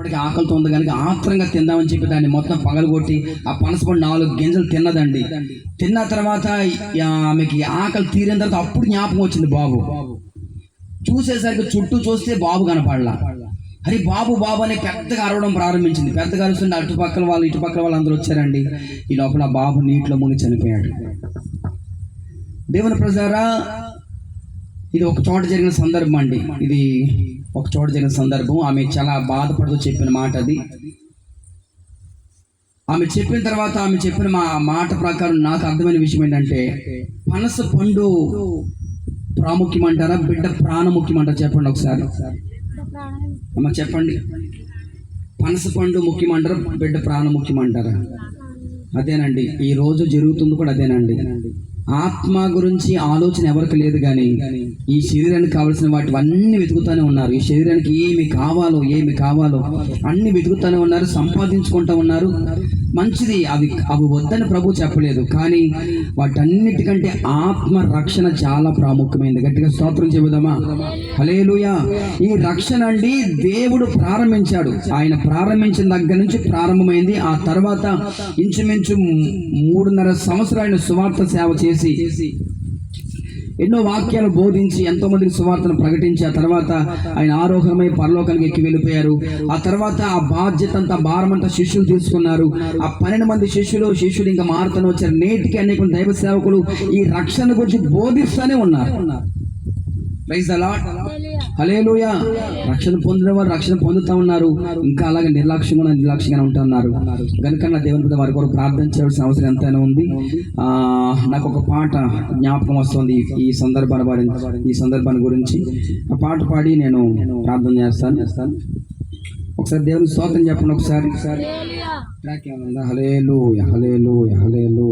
ఇప్పటికీ ఆకలితో ఉంది కనుక ఆత్రంగా తిందామని చెప్పి దాన్ని మొత్తం పగలగొట్టి ఆ పనసపండు నాలుగు గింజలు తిన్నదండి. తిన్న తర్వాత ఆమెకి ఆకలి తీరిన తర్వాత అప్పుడు జ్ఞాపకం వచ్చింది బాబు. చూసేసరికి చుట్టూ చూస్తే బాబు కనపడలా. అరే బాబు బాబు అని పెద్దగా అరవడం ప్రారంభించింది. పెద్దగా అరుస్తుంటే అటుపక్కల వాళ్ళు ఇటుపక్కల వాళ్ళు అందరూ వచ్చారండి. ఈ లోపల బాబు నీటిలో మునిగి చనిపోయాడు. దేవుని ప్రజారా ఇది ఒక చోట జరిగిన సందర్భం అండి. ఇది ఒక చోట జరిగిన సందర్భం. ఆమె చాలా బాధపడుతూ చెప్పిన మాట అది. ఆమె చెప్పిన తర్వాత ఆమె చెప్పిన మా మాట ప్రకారం నాకు అర్థమైన విషయం ఏంటంటే పనస పండు ప్రాముఖ్యం అంటారా బిడ్డ ప్రాణముఖ్యం అంటారా చెప్పండి ఒకసారి. అమ్మ చెప్పండి. పనస పండు ముఖ్యం అంటారా బిడ్డ ప్రాణం ముఖ్యం అంటారా అదేనండి. ఈ రోజు జరుగుతుంది కూడా అదేనండి. ఆత్మ గురించి ఆలోచన ఎవరికి లేదు కానీ ఈ శరీరానికి కావాల్సిన వాటి అన్ని వెతుకుతూనే ఉన్నారు. ఈ శరీరానికి ఏమి కావాలో ఏమి కావాలో అన్ని వెతుకుతూనే ఉన్నారు సంపాదించుకుంటూ ఉన్నారు. మంచిది. అవి అవి వద్దని ప్రభు చెప్పలేదు. కానీ వాటన్నిటికంటే ఆత్మ రక్షణ చాలా ప్రాముఖ్యమైనది. గట్టిగా స్తోత్రం చెబుదామా? హలేలుయా ఈ రక్షణ అండి దేవుడు ప్రారంభించాడు. ఆయన ప్రారంభించిన దగ్గర నుంచి ప్రారంభమైంది. ఆ తర్వాత ఇంచుమించు మూడున్నర సంవత్సరాలు ఆయన సువార్త సేవ చేసి ఎన్నో వాక్యాలు బోధించి ఎంతో మందికి సువార్తను ప్రకటించి ఆ తర్వాత ఆయన ఆరోగ్యమై పరలోకానికి ఎక్కి వెళ్ళిపోయారు. ఆ తర్వాత ఆ బాధ్యత అంతా భారం అంతా శిష్యులు తీసుకున్నారు. ఆ పన్నెండు మంది శిష్యులు శిష్యులు ఇంకా మారుతూనే వచ్చారు. నేటికి అనేక దైవ సేవకులు ఈ రక్షణ గురించి బోధిస్తూనే ఉన్నారు. ప్రైజ్ అలాట్ హలేలుయ రక్షణ పొందిన వారు రక్షణ పొందుతా ఉన్నారు. ఇంకా అలాగే నిర్లక్ష్యంగా నిర్లక్ష్యంగా ఉంటున్నారు కనుక నా దేవుని వారి కొరకు ప్రార్థన చేయవలసిన అవసరం ఎంతైనా ఉంది. ఆ నాకు ఒక పాట జ్ఞాపకం వస్తుంది ఈ సందర్భాన్ని వారి ఈ సందర్భాన్ని గురించి. ఆ పాట పాడి నేను ప్రార్థన చేస్తాను. చేస్తాను ఒకసారి దేవుని స్తోత్రం చెప్పండి ఒకసారి. ట్రాక్ ఏమన్నా? హలేలు హలేలు హలేలు